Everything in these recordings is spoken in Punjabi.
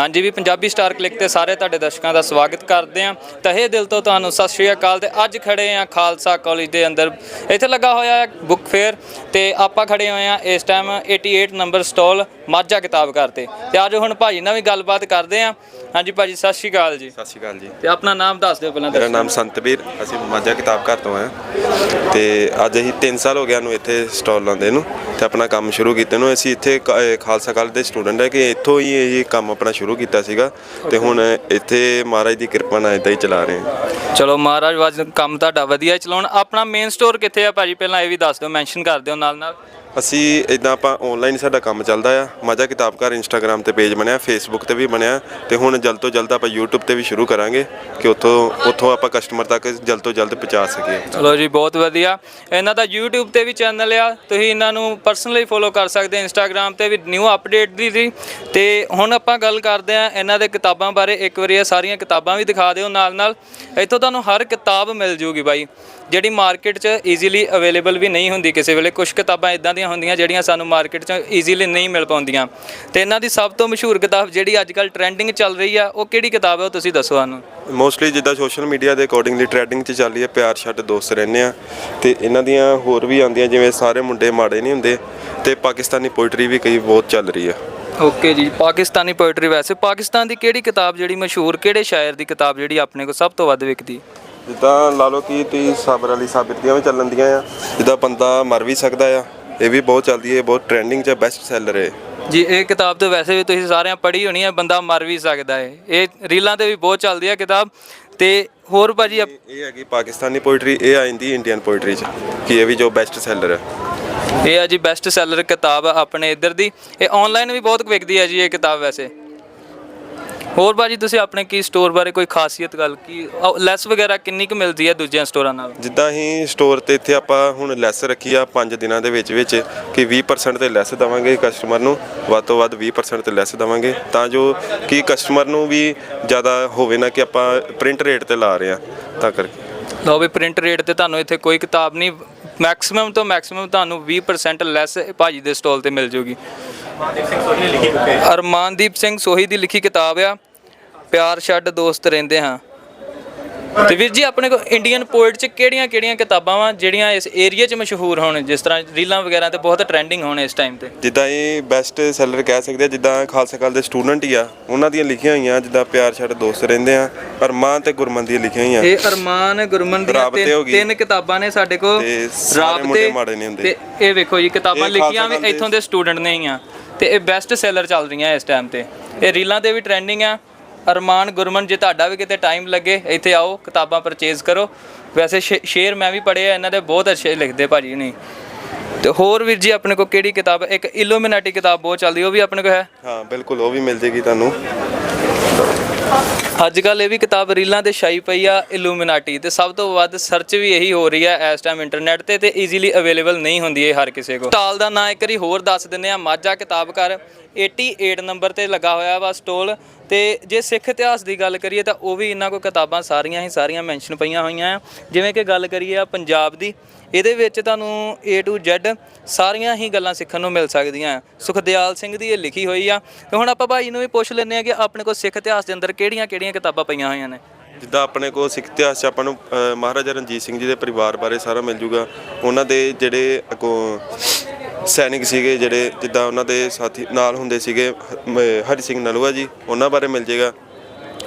ਹਾਂਜੀ, ਵੀ ਪੰਜਾਬੀ ਸਟਾਰ ਕਲਿੱਕ ਤੇ ਸਾਰੇ ਤੁਹਾਡੇ ਦਰਸ਼ਕਾਂ ਦਾ ਸਵਾਗਤ ਕਰਦੇ ਆਂ ਤਹੇ ਦਿਲ ਤੋਂ ਤੁਹਾਨੂੰ ਸਤਿ ਸ਼੍ਰੀ ਅਕਾਲ ਤੇ ਅੱਜ ਖੜੇ ਆਂ ਖਾਲਸਾ ਕਾਲਜ ਦੇ ਅੰਦਰ। ਇੱਥੇ ਲੱਗਾ ਹੋਇਆ ਹੈ ਬੁੱਕ ਫੇਅਰ ਤੇ ਆਪਾਂ ਖੜੇ ਹੋਏ ਆਂ ਇਸ ਟਾਈਮ 88 ਨੰਬਰ ਸਟਾਲ ਮਾਝਾ ਕਿਤਾਬ ਘਰ ਤੇ। ਅੱਜ ਹੁਣ ਭਾਜੀ ਨਾਲ ਵੀ ਗੱਲਬਾਤ ਕਰਦੇ ਆਂ। ਹਾਂਜੀ ਭਾਜੀ ਸਤਿ ਸ਼੍ਰੀ ਅਕਾਲ ਜੀ। ਸਤਿ ਸ਼੍ਰੀ ਅਕਾਲ ਜੀ। ਤੇ ਆਪਣਾ ਨਾਮ ਦੱਸ ਦਿਓ ਪਹਿਲਾਂ ਮੇਰਾ ਨਾਮ ਸੰਤਬੀਰ ਅਸੀਂ ਮਾਝਾ ਕਿਤਾਬ ਘਰ ਤੋਂ ਆਏ ਹਾਂ ਤੇ ਅੱਜ ਅਸੀਂ 3 ਸਾਲ ਹੋ ਗਿਆ ਨੂੰ ਇੱਥੇ ਸਟਾਲ ਲਾਉਂਦੇ ਨੂੰ। ਤੇ ਆਪਣਾ ਕੰਮ ਸ਼ੁਰੂ ਕੀਤੇ ਨੂੰ। ਅਸੀਂ ਇੱਥੇ ਖਾਲਸਾ ਕਾਲਜ ਦੇ ਸਟੂਡੈਂਟ ਹੈ ਕਿ ਇੱਥੋਂ ਹੀ ਇਹ ਕੰਮ ਆਪਣਾ ਸ਼ੁਰੂ ਕੀਤਾ ਸੀਗਾ। ਤੇ ਹੁਣ ਇੱਥੇ ਮਹਾਰਾਜ ਦੀ ਕਿਰਪਾ ਨਾਲ ਇਦਾਂ ਹੀ ਚਲਾ ਰਹੇ ਹਾਂ ਚਲੋ ਮਹਾਰਾਜ ਵਾਜ ਕੰਮ ਤੁਹਾਡਾ ਵਧੀਆ ਚਲਾਉਣ। ਆਪਣਾ ਮੇਨ ਸਟੋਰ ਕਿੱਥੇ ਆ ਭਾਜੀ? ਪਹਿਲਾਂ ਇਹ ਵੀ ਦੱਸ ਦਿਓ ਮੈਂਸ਼ਨ ਕਰ ਦਿਓ ਨਾਲ ਨਾਲ ਅਸੀਂ ਇਦਾਂ ਆਪਾਂ ਆਨਲਾਈਨ ਸਾਡਾ ਕੰਮ ਚੱਲਦਾ ਆ। ਮਾਝਾ ਕਿਤਾਬ ਘਰ ਇੰਸਟਾਗ੍ਰam ਤੇ ਪੇਜ ਬਣਿਆ ਫੇਸਬੁੱਕ ਤੇ ਵੀ ਬਣਿਆ ਤੇ ਹੁਣ ਜਲਦ ਤੋਂ ਜਲਦ ਆਪਾਂ YouTube ਤੇ ਵੀ ਸ਼ੁਰੂ ਕਰਾਂਗੇ ਕਿ ਉੱਥੋਂ ਉੱਥੋਂ ਆਪਾਂ ਕਸਟਮਰ ਤੱਕ ਜਲਦ ਤੋਂ ਜਲਦ ਪਹੁੰਚਾ ਸਕੀਏ ਚਲੋ ਜੀ, ਬਹੁਤ ਵਧੀਆ। ਇਹਨਾਂ ਦਾ YouTube ਤੇ ਵੀ ਚੈਨਲ ਆ, ਤੁਸੀਂ ਇਹਨਾਂ ਨੂੰ ਪਰਸਨਲੀ ਫੋਲੋ ਕਰ ਸਕਦੇ Instagram ਤੇ ਵੀ ਨਿਊ ਅਪਡੇਟ ਦੀ ਸੀ। ਤੇ ਹੁਣ ਆਪਾਂ ਗੱਲ ਕਰਦੇ ਆ ਇਹਨਾਂ ਦੇ ਕਿਤਾਬਾਂ ਬਾਰੇ। ਇੱਕ ਵਾਰੀ ਇਹ ਸਾਰੀਆਂ ਕਿਤਾਬਾਂ ਵੀ ਦਿਖਾ ਦਿਓ ਨਾਲ ਨਾਲ ਇੱਥੋਂ ਤੁਹਾਨੂੰ ਹਰ ਕਿਤਾਬ ਮਿਲ ਜੂਗੀ ਬਾਈ। ਜਿਹੜੀ ਮਾਰਕੀਟ 'ਚ ਈਜ਼ੀਲੀ ਅਵੇਲੇਬਲ ਵੀ ਨਹੀਂ ਹੁੰਦੀ ਕਿਸੇ ਵੇਲੇ ਕੁਝ ਕਿਤਾਬਾਂ ਇਦਾਂ ਦੀਆਂ ਹੁੰਦੀਆਂ ਜਿਹੜੀਆਂ ਸਾਨੂੰ ਮਾਰਕੀਟ 'ਚ ਈਜ਼ੀਲੀ ਨਹੀਂ ਮਿਲ ਪਾਉਂਦੀਆਂ। ਤੇ ਇਹਨਾਂ ਦੀ ਸਭ ਤੋਂ ਮਸ਼ਹੂਰ ਕਿਤਾਬ ਜਿਹੜੀ ਅੱਜ ਕੱਲ ਟ੍ਰੈਂਡਿੰਗ ਚੱਲ ਰਹੀ ਆ ਉਹ ਕਿਹੜੀ ਕਿਤਾਬ ਹੈ ਉਹ ਤੁਸੀਂ ਦੱਸੋ ਸਾਨੂੰ? ਮੋਸਟਲੀ ਜਿੱਦਾਂ ਸੋਸ਼ਲ ਮੀਡੀਆ ਦੇ ਅਕੋਰਡਿੰਗਲੀ ਟ੍ਰੈਂਡਿੰਗ 'ਚ ਚੱਲ ਰਹੀ ਹੈ ਪਿਆਰ ਛੱਡ ਦੋਸਤ ਰਹਿੰਦੇ ਆ। ਤੇ ਇਹਨਾਂ ਦੀਆਂ ਹੋਰ ਵੀ ਆਉਂਦੀਆਂ ਜਿਵੇਂ ਸਾਰੇ ਮੁੰਡੇ ਮਾੜੇ ਨਹੀਂ ਹੁੰਦੇ ਤੇ ਪਾਕਿਸਤਾਨੀ ਪੋਇਟਰੀ ਵੀ ਕਈ ਬਹੁਤ ਚੱਲ ਰਹੀ ਹੈ ਓਕੇ ਜੀ ਪਾਕਿਸਤਾਨੀ ਪੋਇਟਰੀ ਵੈਸੇ। ਪਾਕਿਸਤਾਨ ਦੀ ਕਿਹੜੀ ਕਿਤਾਬ ਜਿਹੜੀ ਮਸ਼ਹੂਰ ਕਿਹੜੇ ਸ਼ਾਇਰ ਦੀ ਕਿਤਾਬ ਜਿਹੜੀ ਆਪਣੇ ਕੋਲ ਸਭ ਤੋਂ ਵੱਧ ਵਿਕਦੀ? ਜਿੱਦਾਂ ਲਾ ਲਓ ਕਿ ਤੁਸੀਂ ਸਾਬਰ ਅਲੀ ਸਾਬਿਰ ਦੀਆਂ ਵੀ ਚੱਲਣ ਦੀਆਂ ਆ ਜਿੱਦਾਂ ਬੰਦਾ ਮਰ ਵੀ ਸਕਦਾ ਆ। ਇਹ ਵੀ ਬਹੁਤ ਚੱਲਦੀ ਹੈ ਬਹੁਤ ਟ੍ਰੈਂਡਿੰਗ 'ਚ ਹੈ ਬੈਸਟ ਸੈਲਰ ਹੈ। ਜੀ ਇਹ ਕਿਤਾਬ ਤਾਂ ਵੈਸੇ ਵੀ ਤੁਸੀਂ ਸਾਰਿਆਂ ਪੜ੍ਹੀ ਹੋਣੀ ਹੈ ਬੰਦਾ ਮਰ ਵੀ ਸਕਦਾ ਹੈ। ਇਹ ਰੀਲਾਂ ਤੇ ਵੀ ਬਹੁਤ ਚੱਲਦੀ ਹੈ ਕਿਤਾਬ ਤੇ ਹੋਰ ਭਾਜੀ ਆਪ- ਇਹ ਹੈਗੀ ਪਾਕਿਸਤਾਨੀ ਪੋਇਟਰੀ ਇਹ ਆ ਜਾਂਦੀ ਇੰਡੀਅਨ ਪੋਇਟਰੀ 'ਚ ਕਿ ਇਹ ਵੀ ਜੋ ਬੈਸਟ ਸੈਲਰ ਹੈ। ਇਹ ਹੈ ਜੀ ਬੈਸਟ ਸੈਲਰ ਕਿਤਾਬ ਆਪਣੇ ਇੱਧਰ ਦੀ। ਇਹ ਆਨਲਾਈਨ ਵੀ ਬਹੁਤ ਵਿਕਦੀ ਹੈ ਜੀ ਇਹ ਕਿਤਾਬ ਵੈਸੇ। ਹੋਰ ਭਾਜੀ ਤੁਸੀਂ ਆਪਣੇ ਕੀ ਸਟੋਰ ਬਾਰੇ ਕੋਈ ਖਾਸੀਅਤ ਗੱਲ ਕੀ ਲੈਸ ਵਗੈਰਾ ਕਿੰਨੀ ਕੁ ਮਿਲਦੀ ਹੈ ਦੂਜਿਆਂ ਸਟੋਰਾਂ ਨਾਲ? ਜਿੱਦਾਂ ਹੀ ਸਟੋਰ ਤੇ ਇੱਥੇ ਆਪਾਂ ਹੁਣ ਲੈਸ ਰੱਖੀ ਆ 5 ਦਿਨਾਂ ਦੇ ਵਿੱਚ ਵਿੱਚ ਕਿ 20% ਤੇ ਲੈਸ ਦਵਾਂਗੇ ਕਸਟਮਰ ਨੂੰ ਵੱਧ ਤੋਂ ਵੱਧ 20% ਤੇ ਲੈਸ ਦਵਾਂਗੇ ਤਾਂ ਜੋ ਕਿ ਕਸਟਮਰ ਨੂੰ ਵੀ ਜ਼ਿਆਦਾ ਹੋਵੇ ਨਾ ਕਿ ਆਪਾਂ ਪ੍ਰਿੰਟ ਰੇਟ ਤੇ ਲਾ ਰਹੇ ਆ ਤਾਂ ਕਰਕੇ। ਲਓ ਵੀ ਪ੍ਰਿੰਟ ਰੇਟ ਤੇ ਤੁਹਾਨੂੰ ਇੱਥੇ ਕੋਈ ਕਿਤਾਬ ਨਹੀਂ ਮੈਕਸਿਮਮ ਤੋਂ ਮੈਕਸਿਮਮ ਤੁਹਾਨੂੰ 20% ਲੈਸ ਭਾਜੀ ਦੇ ਸਟਾਲ ਤੇ ਮਿਲ ਜੂਗੀ। ਅਰਮਾਨਦੀਪ ਸਿੰਘ ਸੋਹੀ ਦੀ ਲਿਖੀ ਕਿਤਾਬ ਆ ਪਿਆਰ ਛੱਡ ਦੋਸਤ ਰਹਿੰਦੇ ਹਾਂ। ਤੇ ਵੀਰ ਜੀ ਆਪਣੇ ਕੋਲ ਇੰਡੀਅਨ ਪੋਇਟ ਚ ਕਿਹੜੀਆਂ ਕਿਹੜੀਆਂ ਕਿਤਾਬਾਂ ਵਾ ਜਿਹੜੀਆਂ ਇਸ ਏਰੀਆ 'ਚ ਮਸ਼ਹੂਰ ਹੋਣ ਜਿਸ ਤਰ੍ਹਾਂ ਰੀਲਾਂ ਵਗੈਰਾ ਤੇ ਬਹੁਤ ਟ੍ਰੈਂਡਿੰਗ ਹੋਣ ਇਸ ਟਾਈਮ ਤੇ? ਜਿੱਦਾਂ ਇਹ ਬੈਸਟ ਸੈਲਰ ਕਹਿ ਸਕਦੇ ਆ ਜਿੱਦਾਂ ਖਾਲਸਾ ਕਾਲ ਦੇ ਸਟੂਡੈਂਟ ਹੀ ਆ ਉਹਨਾਂ ਦੀਆਂ ਲਿਖੀਆਂ ਹੋਈਆਂ ਜਿੱਦਾਂ ਪਿਆਰ ਛੱਡ ਦੋਸਤ ਰਹਿੰਦੇ ਆ ਅਰਮਾਨ ਤੇ ਗੁਰਮਨ ਦੀਆਂ ਲਿਖੀਆਂ ਹੋਈਆਂ। ਇਹ ਅਰਮਾਨ ਗੁਰਮਨ ਦੀਆਂ ਰਾਬਤੇ ਹੋ ਤਿੰਨ ਗਈ। ਤਿੰਨ ਕਿਤਾਬਾਂ ਨੇ ਸਾਡੇ ਕੋਲ। ਤੇ ਸਾਰੇ ਮੁੰਡੇ ਮਾੜੇ ਨਹੀਂ ਹੁੰਦੇ। ਤੇ ਇਹ ਵੇਖੋ ਜੀ ਕਿਤਾਬਾਂ ਇਹ ਲਿਖੀਆਂ ਵੀ ਇੱਥੋਂ ਦੇ ਸਟੂਡੈਂਟ ਨੇ ਹੀ ਆ। ਤੇ ਇਹ ਬੈਸਟ ਸੈਲਰ ਚੱਲ ਰਹੀਆਂ ਇਸ ਟਾਈਮ ਤੇ। ਇਹ ਰੀਲਾਂ ਤੇ ਵੀ ਟ੍ਰੈਂਡਿੰਗ ਆ। ਅਰਮਾਨ ਗੁਰਮਨ, ਜੇ ਤੁਹਾਡਾ ਵੀ ਕਿਤੇ ਟਾਈਮ ਲੱਗੇ, ਇੱਥੇ ਆਓ, ਕਿਤਾਬਾਂ ਪਰਚੇਜ਼ ਕਰੋ। ਵੈਸੇ ਸ਼ੇ- ਸ਼ੇਰ ਮੈਂ ਵੀ ਪੜ੍ਹੇ ਆ, ਇਹਨਾਂ ਦੇ ਬਹੁਤ ਅੱਛੇ ਲਿਖਦੇ ਭਾਜੀ ਨਹੀਂ ਤੇ ਹੋਰ ਵੀਰ ਜੀ, ਆਪਣੇ ਕੋਲ ਕਿਹੜੀ ਕਿਤਾਬ, ਇੱਕ ਇਲੂਮੀਨਾਟੀ ਕਿਤਾਬ ਬਹੁਤ ਚੱਲਦੀ, ਉਹ ਵੀ ਆਪਣੇ ਕੋਲ ਹੈ? ਹਾਂ, ਬਿਲਕੁਲ, ਉਹ ਵੀ ਮਿਲ ਜੇਗੀ ਤੁਹਾਨੂੰ। ਅੱਜ ਕੱਲ ਇਹ ਵੀ ਕਿਤਾਬ ਰੀਲਾਂ ਤੇ ਛਾਈ ਪਈ ਆ ਇਲੂਮੀਨਾਟੀ ਤੇ ਸਭ ਤੋਂ ਵੱਧ ਸਰਚ ਵੀ ਇਹੀ ਹੋ ਰਹੀ ਆ ਇਸ ਟਾਈਮ ਇੰਟਰਨੈਟ ਤੇ ਤੇ ਈਜ਼ੀਲੀ ਅਵੇਲੇਬਲ ਨਹੀਂ ਹੁੰਦੀ ਇਹ ਹਰ ਕਿਸੇ ਕੋਲ। ਸਟਾਲ ਦਾ ਨਾਂ ਇੱਕ ਵਾਰੀ ਹੋਰ ਦੱਸ ਦਿੰਦੇ ਆ ਮਾਝਾ ਕਿਤਾਬ ਘਰ 88 ਨੰਬਰ ਤੇ ਲੱਗਾ ਹੋਇਆ ਵਾ ਸਟੋਲ ਤੇ ਜੇ ਸਿੱਖ ਇਤਿਹਾਸ ਦੀ ਗੱਲ ਕਰੀਏ ਤਾਂ ਉਹ ਵੀ ਇਹਨਾਂ ਕੋਲ ਕਿਤਾਬਾਂ ਸਾਰੀਆਂ ਹੀ ਸਾਰੀਆਂ ਮੈਂਸ਼ਨ ਪਈਆਂ ਹੋਈਆਂ ਆ। ਜਿਵੇਂ ਕਿ ਗੱਲ ਕਰੀਏ ਆ ਪੰਜਾਬ ਦੀ, ਇਹਦੇ ਵਿੱਚ ਤੁਹਾਨੂੰ A to Z ਸਾਰੀਆਂ ਹੀ ਗੱਲਾਂ ਸਿੱਖਣ ਨੂੰ ਮਿਲ ਸਕਦੀਆਂ ਸੁਖਦਿਆਲ ਸਿੰਘ ਦੀ ਇਹ ਲਿਖੀ ਹੋਈ ਆ। ਤੇ ਹੁਣ ਆਪਾਂ ਭਾਈ ਨੂੰ ਵੀ ਪੁੱਛ ਲੈਂਦੇ ਆ ਕਿ ਆਪਣੇ ਕੋਲ ਸਿੱਖ ਇਤਿਹਾਸ ਦੇ ਅੰਦਰ ਕਿਹੜੀਆਂ ਕਿਹੜੀਆਂ ਕਿਹੜੀਆਂ-ਕਿਹੜੀਆਂ ਕਿਤਾਬਾਂ ਪਈਆਂ ਹੋਈਆਂ ਨੇ? ਜਿੱਦਾਂ ਆਪਣੇ ਕੋਲ ਸਿੱਖ ਇਤਿਹਾਸ 'ਚ ਆਪਾਂ ਨੂੰ ਅ, ਮਹਾਰਾਜਾ ਰਣਜੀਤ ਸਿੰਘ ਜੀ ਦੇ ਪਰਿਵਾਰ ਬਾਰੇ ਸਾਰਾ ਮਿਲ ਜੂਗਾ। ਉਹਨਾਂ ਦੇ ਜਿਹੜੇ ਅੱਗੋਂ ਸੈਨਿਕ ਸੀਗੇ ਜਿਹੜੇ ਜਿੱਦਾਂ ਉਹਨਾਂ ਦੇ ਸਾਥੀ ਨਾਲ ਹੁੰਦੇ ਸੀਗੇ ਮ- ਹਰੀ ਸਿੰਘ ਨਲੂਆ ਜੀ ਉਹਨਾਂ ਬਾਰੇ ਮਿਲ ਜੇਗਾ।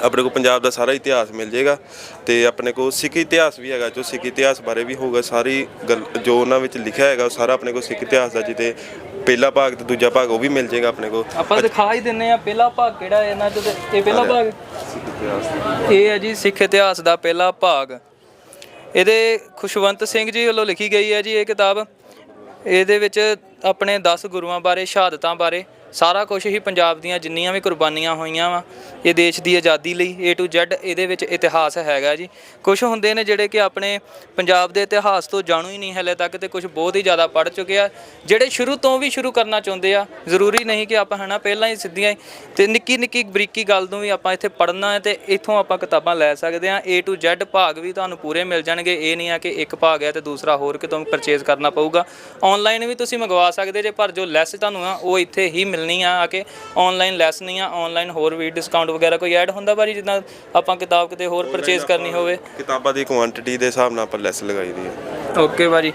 ਆਪਣੇ ਕੋਲ ਪੰਜਾਬ ਦਾ ਸਾਰਾ ਇਤਿਹਾਸ ਮਿਲ ਜੇਗਾ ਤੇ ਆਪਣੇ ਕੋਲ ਸਿੱਖ ਇਤਿਹਾਸ ਵੀ ਹੈਗਾ ਜੋ ਸਿੱਖ ਇਤਿਹਾਸ ਬਾਰੇ ਵੀ ਹੋਊਗਾ ਸਾਰੀ ਗੱਲ ਜੋ ਉਹਨਾਂ ਵਿੱਚ ਲਿਖਿਆ ਹੈਗਾ ਉਹ ਸਾਰਾ ਆਪਣੇ ਕੋਲ ਸਿੱਖ ਇਤਿਹਾਸ ਦਾ ਜਿਹਦੇ ਪਹਿਲਾ ਭਾਗ ਤੇ ਦੂਜਾ ਭਾਗ ਉਹ ਵੀ ਮਿਲ ਜੇਗਾ ਆਪਣੇ ਕੋਲ। ਆਪਾਂ ਦਿਖਾ ਹੀ ਦਿੰਨੇ ਆ ਪਹਿਲਾ ਭਾਗ ਕਿਹੜਾ ਹੈ ਇਹਨਾਂ ਚੋਂ ਤੇ ਇਹ ਪਹਿਲਾ ਭਾਗ? ਇਹ ਹੈ ਜੀ ਸਿੱਖ ਇਤਿਹਾਸ ਦਾ ਪਹਿਲਾ ਭਾਗ। ਇਹਦੇ ਖੁਸ਼ਵੰਤ ਸਿੰਘ ਜੀ ਵੱਲੋਂ ਲਿਖੀ ਗਈ ਹੈ ਜੀ ਇਹ ਕਿਤਾਬ। ਇਹਦੇ ਵਿੱਚ ਆਪਣੇ 10 ਗੁਰੂਆਂ ਬਾਰੇ, ਸ਼ਹਾਦਤਾਂ ਬਾਰੇ ਸਾਰਾ ਕੁਝ ਹੀ ਪੰਜਾਬ ਦੀਆਂ ਜਿੰਨੀਆਂ ਵੀ ਕੁਰਬਾਨੀਆਂ ਹੋਈਆਂ ਵਾ, ਇਹ ਦੇਸ਼ ਦੀ ਆਜ਼ਾਦੀ ਲਈ, A to Z ਇਹਦੇ ਵਿੱਚ ਇਤਿਹਾਸ ਹੈਗਾ ਜੀ। ਕੁਝ ਹੁੰਦੇ ਨੇ ਜਿਹੜੇ ਕਿ ਆਪਣੇ ਪੰਜਾਬ ਦੇ ਇਤਿਹਾਸ ਤੋਂ ਜਾਣੂ ਹੀ ਨਹੀਂ ਹਲੇ ਤੱਕ ਤੇ ਕੁਝ ਬਹੁਤ ਹੀ ਜ਼ਿਆਦਾ ਪੜ੍ਹ ਚੁੱਕੇ ਆ। ਜਿਹੜੇ ਸ਼ੁਰੂ ਤੋਂ ਵੀ ਸ਼ੁਰੂ ਕਰਨਾ ਚਾਹੁੰਦੇ ਆ, ਜ਼ਰੂਰੀ ਨਹੀਂ ਕਿ ਆਪਾਂ ਹਨਾ, ਪਹਿਲਾਂ ਹੀ ਸਿੱਧੀਆਂ ਹੀ ਤੇ ਨਿੱਕੀ ਨਿੱਕੀ ਬਰੀਕੀ ਗੱਲ ਨੂੰ ਵੀ ਆਪਾਂ ਇੱਥੇ ਪੜ੍ਹਨਾ ਹੈ ਤੇ ਇੱਥੋਂ ਆਪਾਂ ਕਿਤਾਬਾਂ ਲੈ ਸਕਦੇ ਆ A to Z ਭਾਗ ਵੀ ਤੁਹਾਨੂੰ ਪੂਰੇ ਮਿਲ ਜਾਣਗੇ। ਇਹ ਨਹੀਂ ਆ ਕਿ ਇੱਕ ਭਾਗ ਹੈ ਤੇ ਦੂਸਰਾ ਹੋਰ ਕਿਤੋਂ ਪਰਚੇਜ਼ ਕਰਨਾ ਪਊਗਾ। ਆਨਲਾਈਨ ਵੀ ਤੁਸੀਂ ਮੰਗਵਾ ਸਕਦੇ ਜੇ, ਪਰ ਜੋ ਲੈਸ ਤੁਹਾਨੂੰ ਆ, ਉਹ ਇੱਥੇ ਹੀ ਮਿਲ ਮਿਲਣੀ ਆ ਆ ਕੇ ਆਨਲਾਈਨ ਲੈਸ ਨਹੀਂ ਆ ਆਨਲਾਈਨ ਹੋਰ ਵੀ ਡਿਸਕਾਊਂਟ ਵਗੈਰਾ ਕੋਈ ਐਡ ਹੁੰਦਾ ਭਾਜੀ ਜਿੱਦਾਂ ਆਪਾਂ ਕਿਤਾਬ ਕਿਤੇ ਹੋਰ ਪਰਚੇਸ ਕਰਨੀ ਹੋਵੇ? ਕਿਤਾਬਾਂ ਦੀ ਕੁਆਂਟੀਟੀ ਦੇ ਹਿਸਾਬ ਨਾਲ ਆਪਾਂ ਲੈਸ ਲਗਾਈ ਦੀ ਹੈ ਓਕੇ ਭਾਜੀ।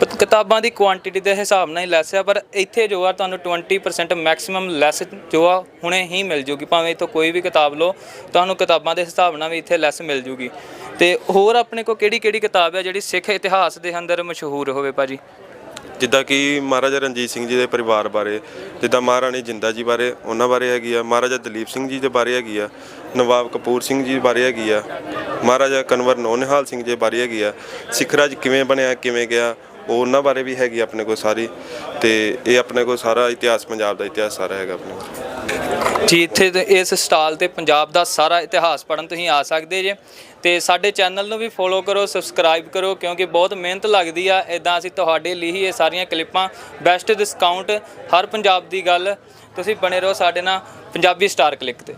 ਪ- ਕਿਤਾਬਾਂ ਦੀ ਕੁਆਂਟੀਟੀ ਦੇ ਹਿਸਾਬ ਨਾਲ ਹੀ ਲੈਸ ਆ ਪਰ ਇੱਥੇ ਜੋ ਆ ਤੁਹਾਨੂੰ 20% ਮੈਕਸਿਮਮ ਲੈਸ ਜੋ ਆ ਹੁਣੇ ਹੀ ਮਿਲ ਜੂਗੀ। ਭਾਵੇਂ ਇੱਥੋਂ ਕੋਈ ਵੀ ਕਿਤਾਬ ਲਓ ਤੁਹਾਨੂੰ ਕਿਤਾਬਾਂ ਦੇ ਹਿਸਾਬ ਨਾਲ ਵੀ ਇੱਥੇ ਲੈਸ ਮਿਲ ਜੂਗੀ। ਤੇ ਹੋਰ ਆਪਣੇ ਕੋਲ ਕਿਹੜੀ ਕਿਹੜੀ ਕਿਤਾਬ ਹੈ ਜਿਹੜੀ ਸਿੱਖ ਇਤਿਹਾਸ ਦੇ ਅੰਦਰ ਮਸ਼ਹੂਰ ਹੋਵੇ ਭਾਜੀ? ਜਿੱਦਾਂ ਕਿ ਮਹਾਰਾਜਾ ਰਣਜੀਤ ਸਿੰਘ ਜੀ ਦੇ ਪਰਿਵਾਰ ਬਾਰੇ, ਜਿੱਦਾਂ ਮਹਾਰਾਣੀ ਜਿੰਦਾ ਜੀ ਬਾਰੇ, ਉਹਨਾਂ ਬਾਰੇ ਹੈਗੀ ਆ, ਮਹਾਰਾਜਾ ਦਲੀਪ ਸਿੰਘ ਜੀ ਦੇ ਬਾਰੇ ਹੈਗੀ ਆ, ਨਵਾਬ ਕਪੂਰ ਸਿੰਘ ਜੀ ਬਾਰੇ ਹੈਗੀ ਆ, ਮਹਾਰਾਜਾ ਕਨਵਰ ਨੌਨਿਹਾਲ ਸਿੰਘ ਜੀ ਬਾਰੇ ਹੈਗੀ ਆ, ਸਿੱਖ ਰਾਜ ਕਿਵੇਂ ਬਣਿਆ, ਕਿਵੇਂ ਗਿਆ, ਉਹ ਉਹਨਾਂ ਬਾਰੇ ਵੀ ਹੈਗੀ ਆਪਣੇ ਕੋਲ ਸਾਰੀ, ਤੇ ਇਹ ਆਪਣੇ ਕੋਲ ਸਾਰਾ ਇਤਿਹਾਸ, ਪੰਜਾਬ ਦਾ ਇਤਿਹਾਸ ਸਾਰਾ ਹੈਗਾ ਆਪਣੇ ਕੋਲ। ਜੀ, ਇੱਥੇ ਇਸ ਸਟਾਲ ਤੇ ਪੰਜਾਬ ਦਾ ਸਾਰਾ ਇਤਿਹਾਸ ਪੜਨ ਤੁਸੀਂ ਆ ਸਕਦੇ ਜੇ। ਤੇ ਸਾਡੇ ਚੈਨਲ ਨੂੰ ਵੀ ਫੋਲੋ ਕਰੋ ਸਬਸਕ੍ਰਾਈਬ ਕਰੋ, ਕਿਉਂਕਿ ਬਹੁਤ ਮਿਹਨਤ ਲੱਗਦੀ ਆ। ਇਦਾਂ ਅਸੀਂ ਤੁਹਾਡੇ ਲਈ ਹੀ ਇਹ ਸਾਰੀਆਂ ਕਲਿੱਪਾਂ ਬੈਸਟ ਡਿਸਕਾਊਂਟ ਹਰ ਪੰਜਾਬ ਦੀ ਗੱਲ। ਤੁਸੀਂ ਬਣੇ ਰਹੋ ਸਾਡੇ ਨਾਲ ਪੰਜਾਬੀ ਸਟਾਰ ਕਲਿੱਕ ਤੇ।